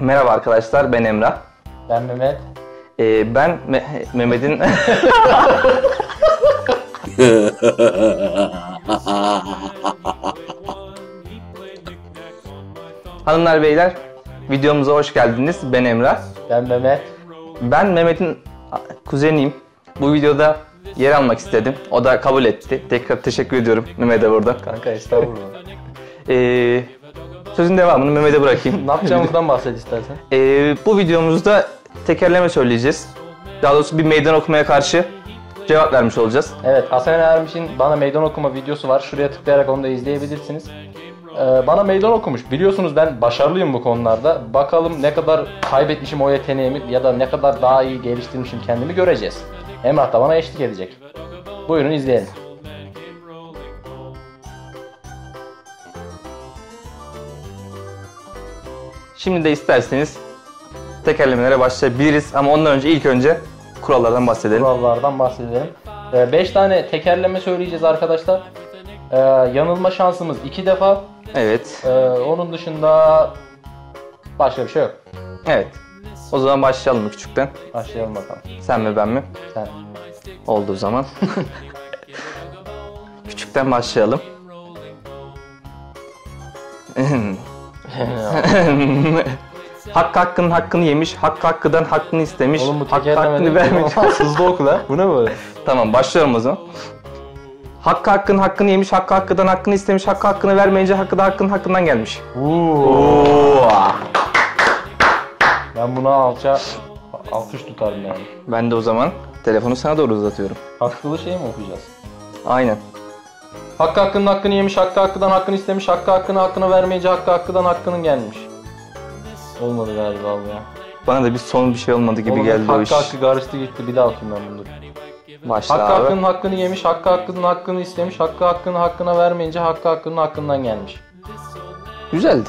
Merhaba arkadaşlar, ben Emrah. Ben Mehmet. Ee, ben Me- Mehmet'in... Hanımlar beyler, videomuza hoş geldiniz. Ben Emrah. Ben Mehmet. Ben Mehmet'in kuzeniyim. Bu videoda yer almak istedim. O da kabul etti. Tekrar teşekkür ediyorum Mehmet'e burada. Kanka estağfurullah. Ee, sözün devamını Mehmet'e bırakayım. ne yapacağımızdan bahset istersen. Ee, bu videomuzda tekerleme söyleyeceğiz. Daha doğrusu bir meydan okumaya karşı cevap vermiş olacağız. Evet Hasan Ermiş'in bana meydan okuma videosu var. Şuraya tıklayarak onu da izleyebilirsiniz. Ee, bana meydan okumuş. Biliyorsunuz ben başarılıyım bu konularda. Bakalım ne kadar kaybetmişim o yeteneğimi ya da ne kadar daha iyi geliştirmişim kendimi göreceğiz. Emrah da bana eşlik edecek. Buyurun izleyelim. Şimdi de isterseniz tekerlemelere başlayabiliriz ama ondan önce ilk önce kurallardan bahsedelim. Kurallardan bahsedelim. 5 tane tekerleme söyleyeceğiz arkadaşlar. Ee, yanılma şansımız 2 defa. Evet. Ee, onun dışında başka bir şey yok. Evet. O zaman başlayalım küçükten. Başlayalım bakalım. Sen mi ben mi? Sen. Oldu o zaman. küçükten başlayalım. Hakkı hakkının hakkını yemiş, hakkı hakkıdan hakkını istemiş, Oğlum bu hakkı hakkını vermiş. Hızlı oku lan. Bu ne böyle? Tamam başlıyorum o zaman. Hakkı hakkın hakkını yemiş, hakkı hakkıdan hakkını istemiş, hakkı hakkını vermeyince hakkı da hakkın hakkından gelmiş. Oo. Ben buna alça alkış tutarım yani. Ben de o zaman telefonu sana doğru uzatıyorum. Haklı şey mi okuyacağız? Aynen. Hakkı hakkının hakkını yemiş, hakkı hakkıdan hakkını istemiş, hakkı hakkını hakkını vermeyince hakkı hakkıdan hakkının gelmiş. Olmadı galiba bu ya. Bana da bir son bir şey olmadı gibi Oğlum, geldi o hakkı iş. hakkı karıştı gitti bir daha okuyayım ben bunu. Başla Hakkı abi. hakkının hakkını yemiş, hakkı hakkının hakkını istemiş, hakkı hakkını hakkına vermeyince hakkı hakkının hakkından gelmiş. Güzeldi.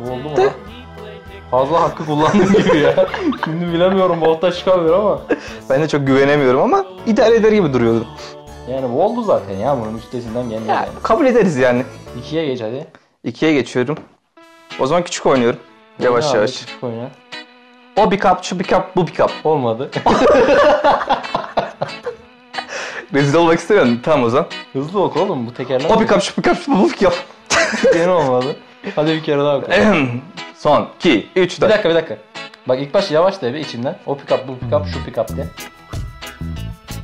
Bu oldu mu lan? Fazla hakkı kullandım gibi ya. Şimdi bilemiyorum volta çıkamıyor ama. Ben de çok güvenemiyorum ama idare eder gibi duruyordu. Yani bu oldu zaten ya bunun üstesinden gelmiyor Ya, yani. kabul ederiz yani. İkiye geç hadi. İkiye geçiyorum. O zaman küçük oynuyorum. Yavaş Oyna abi, yavaş. küçük oyna. O pick up, şu pick up, bu pick up. Olmadı. Rezil olmak istemiyorum. Tamam o zaman. Hızlı oku oğlum bu tekerleme. O pick up, şu pick up, bu pick up. Yine olmadı. Hadi bir kere daha oku. Son, 2, 3, bir 4. dakika bir dakika. Bak ilk baş yavaş de bir içinden. O pick up bu pick up şu pick up de.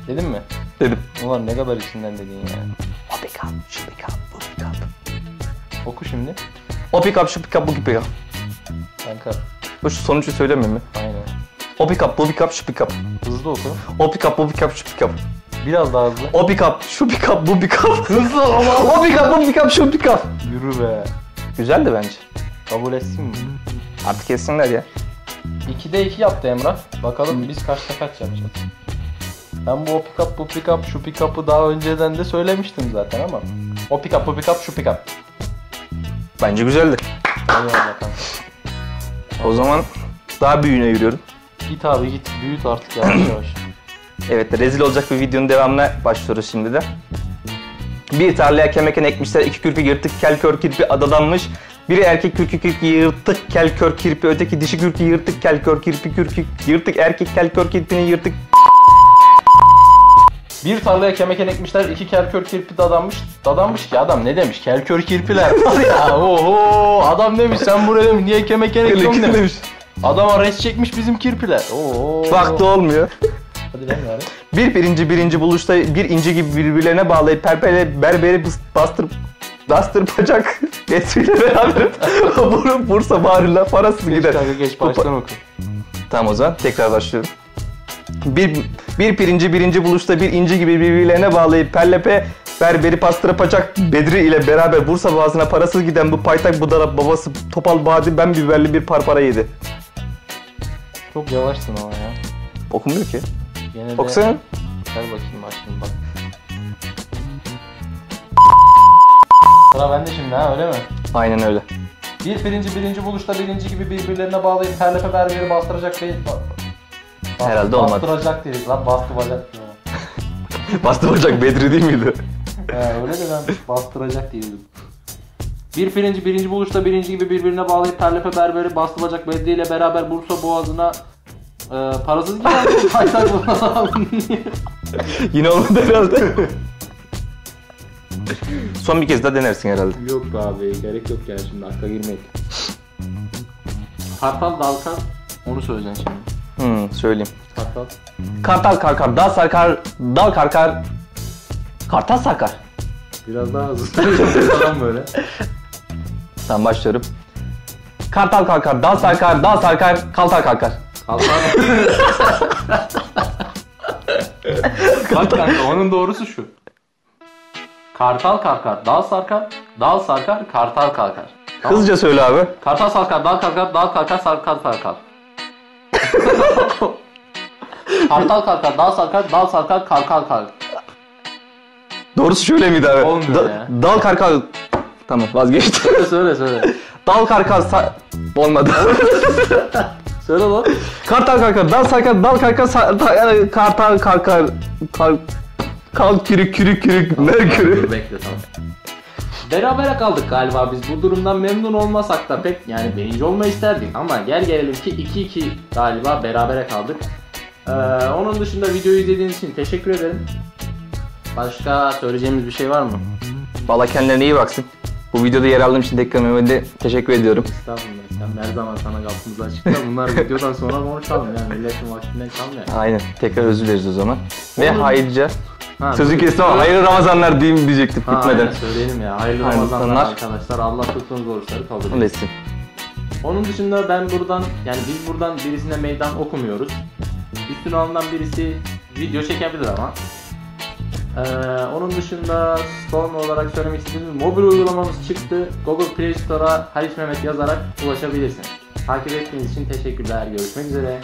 Dedin mi? Dedim. Ulan ne kadar içinden dedin ya. O pick up, şu pick up, bu pick up. Oku şimdi. O pick up, şu pick up, bu pick up. Kanka. Bu şu sonucu söylemeyeyim mi? Aynen. O pick up, bu pick up, şu pick up. Hızlı oku. O pick up, bu pick up, şu pick up. Biraz daha hızlı. O pick up, şu pick up, bu pick up. Hızlı O pick up, bu pick up, şu pick up. Yürü be. Güzeldi bence. Kabul etsin mi? Artık kessinler ya. 2'de 2 yaptı Emrah. Bakalım biz kaçta kaç yapacağız. Ben bu o pick up bu pick up şu pick up'ı daha önceden de söylemiştim zaten ama. O pick up bu pick up şu pick up. Bence güzeldi. Eyvallah kanka. O zaman daha büyüğüne yürüyorum. Git abi git büyüt artık yavaş yavaş. Evet rezil olacak bir videonun devamına başlıyoruz şimdi de. Bir tarlaya kemeken ekmişler, iki kürkü yırtık kel kör kirpi adadanmış. Biri erkek kürkü kürkü yırtık kel kör kirpi, öteki dişi kürkü yırtık kel kör kirpi kürkü yırtık erkek kel kör kirpinin yırtık. Bir tarlaya kemeken ekmişler, iki kelkör kirpi dadanmış. Dadanmış ki adam ne demiş? Kelkör kirpiler var ya. Oho adam demiş sen buraya demiş niye kemeken ekiyorsun demiş. demiş. Adama res çekmiş bizim kirpiler. Oo. Baktı olmuyor. Hadi lan bari. Bir birinci birinci buluşta bir inci gibi birbirlerine bağlayıp perpele berberi bastırıp bastır bacak Nesriyle beraber Bur- Bursa bağrıyla parasız Geç gider. kanka geç baştan oku. Tamam o zaman tekrar başlıyorum. Bir, bir pirinci birinci buluşta bir inci gibi birbirlerine bağlayıp perlepe berberi pastıra paçak Bedri ile beraber Bursa boğazına parasız giden bu paytak budala babası topal badi ben biberli bir parpara yedi. Çok yavaşsın ama ya. Okunmuyor ki. Gene de... Okusana. Ver bakayım açtım bak. Sıra bende şimdi ha öyle mi? Aynen öyle. Bir pirinci birinci buluşta birinci gibi birbirlerine bağlayıp terlepe berberi bastıracak değil. Herhalde olmadı. Bastıracak değil lan bastı bacak diyor. Bastı bacak Bedri değil miydi? He öyle de ben bastıracak değildim. Bir pirinci birinci buluşta birinci gibi birbirine bağlayıp terlepe berberi bastı bacak Bedri ile beraber Bursa boğazına e, parasız gider. Haytak Yine olmadı herhalde. Son bir kez daha denersin herhalde. Yok be abi gerek yok yani şimdi hakka girmek. Kartal Dalkan onu söyleyeceksin şimdi. Hmm, söyleyeyim. Kartal. Kartal karkar, dal sarkar, dal karkar, kartal sarkar. Biraz daha hızlı söyleyeceksin falan böyle. Tamam başlıyorum. Kartal kalkar, dal sarkar, dal sarkar, kaltar kalkar. Kartal. Bak kanka onun doğrusu şu. Kartal kalkar, dal sarkar, dal sarkar, kartal kalkar. Hızlıca söyle abi. Kartal sarkar, dal kalkar, dal kalkar, sarkar sarkar. Kartal kalkar, dal sarkar, dal sarkar, karkal kalkar. Doğrusu şöyle miydi abi? Olmuyor ya. Dal karkar... Tamam vazgeçtim. Söyle söyle söyle. dal karkar sa... Olmadı. Söyle lan. kartal karkar, dal sarkar, dal karkar, sa... ta- yani kartal karkar... Kar... Kal kürük kürük kürük merkürü. Dur bekle tamam. Berabere kaldık galiba biz bu durumdan memnun olmasak da pek yani birinci olmayı isterdik ama gel gelelim ki 2-2 galiba berabere kaldık. Ee, onun dışında videoyu izlediğiniz için teşekkür ederim. Başka söyleyeceğimiz bir şey var mı? Valla kendilerine iyi baksın. Bu videoda yer aldığım için tekrar Mehmet'e teşekkür ediyorum. Estağfurullah. Sen her zaman sana kapımız açık da bunlar videodan sonra konuşalım yani milletin vaktinden çalmıyor. Aynen. Tekrar özür dileriz o zaman. Ve ayrıca Ha, sözü kestim ama hayırlı Ramazanlar diyeyim diyecektim Ha, bitmeden. aynen söyleyelim ya. Hayırlı Hayırlı Ramazanlar Ramazanlar. arkadaşlar. Allah tuttuğunuz oruçları kabul etsin. Onun dışında ben buradan yani biz buradan birisine meydan okumuyoruz. Üstüne alınan birisi video çekebilir ama. Ee, onun dışında son olarak söylemek istediğimiz mobil uygulamamız çıktı. Google Play Store'a Halis Mehmet yazarak ulaşabilirsiniz. Takip ettiğiniz için teşekkürler. Görüşmek üzere.